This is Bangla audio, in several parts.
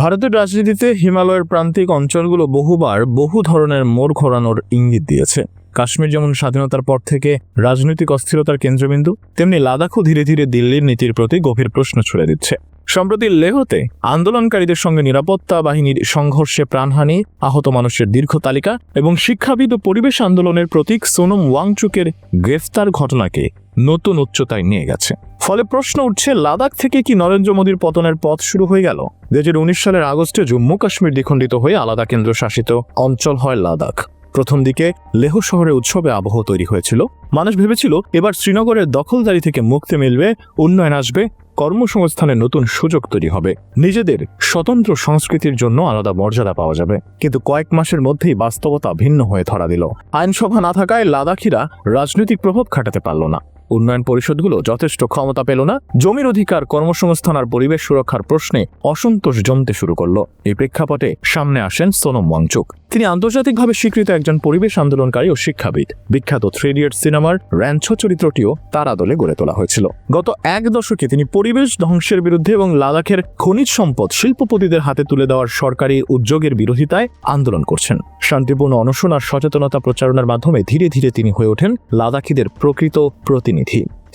ভারতের রাজনীতিতে হিমালয়ের প্রান্তিক অঞ্চলগুলো বহুবার বহু ধরনের মোড় ঘোরানোর ইঙ্গিত দিয়েছে। কাশ্মীর যেমন স্বাধীনতার পর থেকে রাজনৈতিক অস্থিরতার কেন্দ্রবিন্দু, তেমনি লাদাখও ধীরে ধীরে দিল্লির নীতির প্রতি গভীর প্রশ্ন ছুড়ে দিচ্ছে। সম্প্রতি লেহতে আন্দোলনকারীদের সঙ্গে নিরাপত্তা বাহিনীর সংঘর্ষে প্রাণহানি, আহত মানুষের দীর্ঘ তালিকা এবং শিক্ষাবিদ ও পরিবেশ আন্দোলনের প্রতীক সোনম ওয়াংচুকের গ্রেফতার ঘটনাকে নতুন উচ্চতায় নিয়ে গেছে। ফলে প্রশ্ন উঠছে, লাদাখ থেকে কি নরেন্দ্র মোদীর পতনের পথ শুরু হয়ে গেল? দু হাজার উনিশ সালের আগস্টে জম্মু কাশ্মীর দ্বিখণ্ডিত হয়ে আলাদা কেন্দ্রশাসিত অঞ্চল হয় লাদাখ। প্রথম দিকে লেহ শহরে উৎসবে আবহ তৈরি হয়েছিল। মানুষ ভেবেছিল, এবার শ্রীনগরের দখলদারি থেকে মুক্তি মিলবে, উন্নয়ন আসবে কর্মসংস্থানের নতুন সুযোগ তৈরি হবে। নিজেদের স্বতন্ত্র সংস্কৃতির জন্য আলাদা মর্যাদা পাওয়া যাবে। কিন্তু কয়েক মাসের মধ্যেই বাস্তবতা ভিন্ন হয়ে ধরা দিল। আইনসভা না থাকায় লাদাখিরা রাজনৈতিক প্রভাব খাটাতে পারল না। উন্নয়ন পরিষদগুলো যথেষ্ট ক্ষমতা পেল না। জমির অধিকার কর্মসংস্থান আর পরিবেশ সুরক্ষার প্রশ্নে অসন্তোষ জমতে শুরু করল। এই প্রেক্ষাপটে সামনে আসেন সোনম ওয়াংচুক। তিনি আন্তর্জাতিকভাবে স্বীকৃত একজন পরিবেশ আন্দোলনকারী ও শিক্ষাবিদ। বিখ্যাত থ্রি ইডিয়ট সিনেমার র্যাঞ্চো চরিত্রটিও তার আদলে গড়ে তোলা হয়েছিল। গত এক দশকে তিনি পরিবেশ ধ্বংসের বিরুদ্ধে এবং লাদাখের খনিজ সম্পদ শিল্পপতিদের হাতে তুলে দেওয়ার সরকারি উদ্যোগের বিরোধিতায় আন্দোলন করছেন। শান্তিপূর্ণ অনশন আর সচেতনতা প্রচারণার মাধ্যমে ধীরে ধীরে তিনি হয়ে ওঠেন লাদাখিদের প্রকৃত প্রতিনিধি।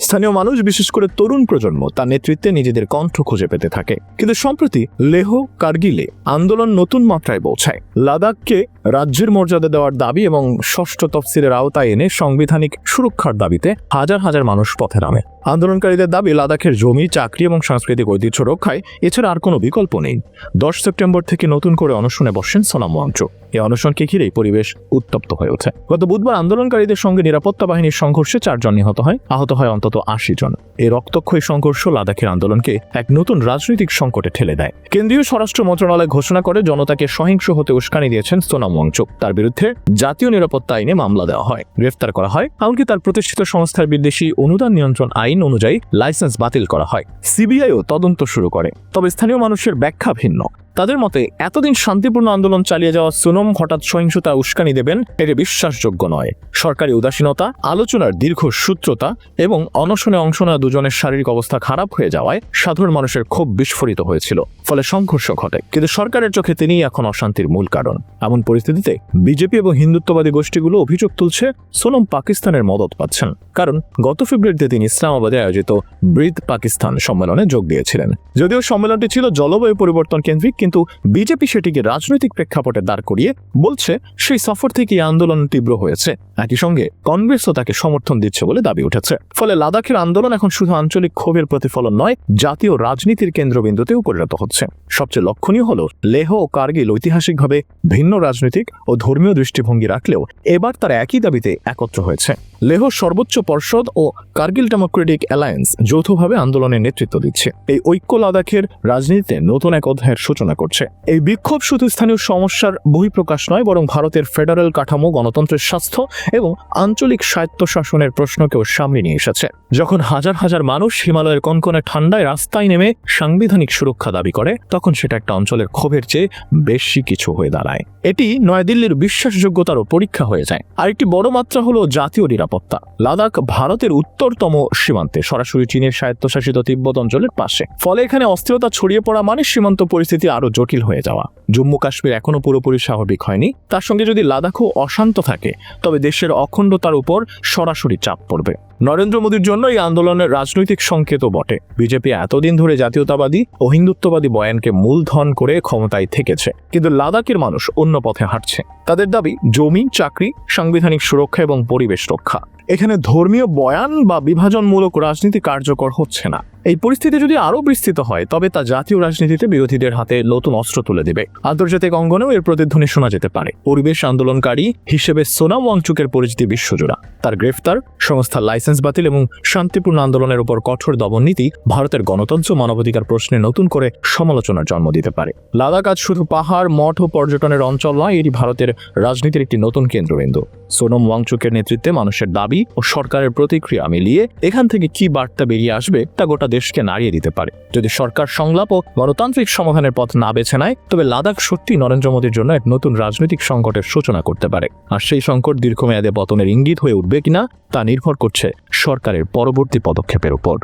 স্থানীয় মানুষ, বিশেষ করে তরুণ প্রজন্ম, তার নেতৃত্বে নিজেদের কণ্ঠ খুঁজে পেতে থাকে। কিন্তু সম্প্রতি লেহ, কার্গিলে আন্দোলন নতুন মাত্রায় পৌঁছায়। লাদাখকে রাজ্যের মর্যাদা দেওয়ার দাবি এবং ষষ্ঠ তফসিলের আওতায় এনে সাংবিধানিক সুরক্ষার দাবিতে হাজার হাজার মানুষ পথে নামে। আন্দোলনকারীদের দাবি লাদাখের জমি, চাকরি এবং সাংস্কৃতিক ঐতিহ্য রক্ষায় এছাড়া আর কোনো বিকল্প নেই। দশ সেপ্টেম্বর থেকে নতুন করে অনশনে বসেন সোনাম ওয়াংচু এই অনশনকে ঘিরেই পরিবেশ উত্তপ্ত হয়ে ওঠে। গত বুধবার আন্দোলনকারীদের সঙ্গে নিরাপত্তা বাহিনীর সংঘর্ষে চারজন নিহত হয়, আহত হয় অন্তত আশি জন। এই রক্তক্ষয়ী সংঘর্ষ লাদাখের আন্দোলনকে এক নতুন রাজনৈতিক সংকটে ঠেলে দেয়। কেন্দ্রীয় স্বরাষ্ট্র মন্ত্রণালয় ঘোষণা করে, জনতাকে সহিংস হতে উস্কানি দিয়েছেন সোনাম ওয়াংচুক তার বিরুদ্ধে জাতীয় নিরাপত্তা আইনে মামলা দেওয়া হয়। গ্রেফতার করা হয়, এমনকি তার প্রতিষ্ঠিত সংস্থার বিদেশি অনুদান নিয়ন্ত্রণ আইন অনুযায়ী লাইসেন্স বাতিল করা হয়। সিবিআইও তদন্ত শুরু করে। তবে স্থানীয় মানুষের ব্যাখ্যা ভিন্ন। তাদের মতে, এতদিন শান্তিপূর্ণ আন্দোলন চালিয়ে যাওয়া সুনম হঠাৎ সহিংসতা উস্কানি দেবেন এটি বিশ্বাসযোগ্য নয়। সরকারি উদাসীনতা, আলোচনার দীর্ঘ সূত্রতা এবং অনশনে অংশ নেওয়া দুজনের শারীরিক অবস্থা খারাপ হয়ে যাওয়ায় সাধারণ মানুষের ক্ষোভ বিস্ফোরিত হয়েছিল। ফলে সংঘর্ষ ঘটে। কিন্তু সরকারের চোখে তিনিই এখন অশান্তির মূল কারণ। এমন পরিস্থিতিতে বিজেপি এবং হিন্দুত্ববাদী গোষ্ঠীগুলো অভিযোগ তুলছে, সোনম পাকিস্তানের মদত পাচ্ছেন। কারণ গত ফেব্রুয়ারিতে তিনি ইসলামাবাদে আয়োজিত ব্রিথ পাকিস্তান সম্মেলনে যোগ দিয়েছিলেন। যদিও সম্মেলনটি ছিল জলবায়ু পরিবর্তন কেন্দ্রিক কিন্তু বিজেপি সেটিকে রাজনৈতিক প্রেক্ষাপটে দাঁড় করিয়ে বলছে, সেই সফর থেকে আন্দোলন তীব্র হয়েছে। একই সঙ্গে কংগ্রেসও তাকে সমর্থন দিচ্ছে বলে দাবি উঠেছে। ফলে লাদাখের আন্দোলন এখন শুধু আঞ্চলিক ক্ষোভের প্রতিফলন নয়, জাতীয় রাজনীতির কেন্দ্রবিন্দুতেও পরিণত হচ্ছে। সবচেয়ে লক্ষণীয় হল, লেহ ও কার্গিল ঐতিহাসিকভাবে ভিন্ন রাজনৈতিক ও ধর্মীয় দৃষ্টিভঙ্গি রাখলেও এবার তারা একই দাবিতে একত্র হয়েছে। লেহ সর্বোচ্চ পর্ষদ ও কার্গিল ডেমোক্রেটিক অ্যালায়েন্স যৌথভাবে আন্দোলনের নেতৃত্ব দিচ্ছে। এই ঐক্য লাদাখের রাজনীতিতে নতুন এক অধ্যায়ের সূচনা করছে। এই বিক্ষোভ শুধু স্থানীয় সমস্যার বহিঃপ্রকাশ নয়, বরং ভারতের ফেডারেল কাঠামো, গণতন্ত্রের স্বাস্থ্য এবং আঞ্চলিক স্বায়ত্তশাসনের প্রশ্নকেও সামনে নিয়ে এসেছে। যখন হাজার হাজার মানুষ হিমালয়ের কনকনে ঠান্ডায় রাস্তায় নেমে সাংবিধানিক সুরক্ষা দাবি করে, তখন সেটা একটা অঞ্চলের ক্ষোভের চেয়ে বেশি কিছু হয়ে দাঁড়ায়। এটি নয়াদিল্লির বিশ্বাসযোগ্যতারও পরীক্ষা হয়ে যায়। আরেকটি বড় মাত্রা হলো জাতীয় নিরাপত্তা। লাদাখ ভারতের উত্তরতম সীমান্তে, সরাসরি চীনের স্বায়ত্তশাসিত তিব্বত অঞ্চলের পাশে। ফলে এখানে অস্থিরতা ছড়িয়ে পড়া মানে সীমান্ত পরিস্থিতি আরও জটিল হয়ে যাওয়া। জম্মু কাশ্মীর এখনও পুরোপুরি স্বাভাবিক হয়নি। তার সঙ্গে যদি লাদাখও অশান্ত থাকে, তবে দেশের অখণ্ডতার উপর সরাসরি চাপ পড়বে। নরেন্দ্র মোদীর জন্য এই আন্দোলনের রাজনৈতিক সংকেতও বটে। বিজেপি এতদিন ধরে জাতীয়তাবাদী ও হিন্দুত্ববাদী বয়ানকে মূলধন করে ক্ষমতায় থেকেছে। কিন্তু লাদাখের মানুষ অন্য পথে হাঁটছে। তাদের দাবি, জমি, চাকরি, সাংবিধানিক সুরক্ষা এবং পরিবেশ রক্ষা। এখানে ধর্মীয় বয়ান বা বিভাজনমূলক রাজনীতি কার্যকর হচ্ছে না। এই পরিস্থিতি যদি আরও বিস্তৃত হয়, তবে তা জাতীয় রাজনীতিতে বিরোধীদের হাতে নতুন অস্ত্র তুলে দেবে। আন্তর্জাতিক অঙ্গনেও এর প্রতিধ্বনি শোনা যেতে পারে। পরিবেশ আন্দোলনকারী হিসেবে সোনাম ওয়াংচুকের পরিচিতি বিশ্বজোড়া। তার গ্রেফতার সংস্থার লাইসেন্স বাতিল এবং শান্তিপূর্ণ আন্দোলনের উপর কঠোর দমননীতি ভারতের গণতন্ত্র মানবাধিকার প্রশ্নে নতুন করে সমালোচনার জন্ম দিতে পারে। লাদাখ আজ শুধু পাহাড়, মঠ ও পর্যটনের অঞ্চল নয়, এটি ভারতের রাজনীতির একটি নতুন কেন্দ্রবিন্দু। সোনম ওয়াংচুকের নেতৃত্বে মানুষের দাবি ও সরকারের প্রতিক্রিয়া মিলিয়ে এখান থেকে কি বার্তা বেরিয়ে আসবে তা গোটা দেশকে নাড়িয়ে দিতে পারে। যদি সরকার সংলাপ ও গণতান্ত্রিক সমাধানের পথ না বেছে নেয়, তবে লাদাখ সত্যি নরেন্দ্র মোদীর জন্য এক নতুন রাজনৈতিক সংকটের সূচনা করতে পারে। আর সেই সংকট দীর্ঘমেয়াদে পতনের ইঙ্গিত হয়ে উঠবে কিনা, তা নির্ভর করছে সরকারের পরবর্তী পদক্ষেপের উপর।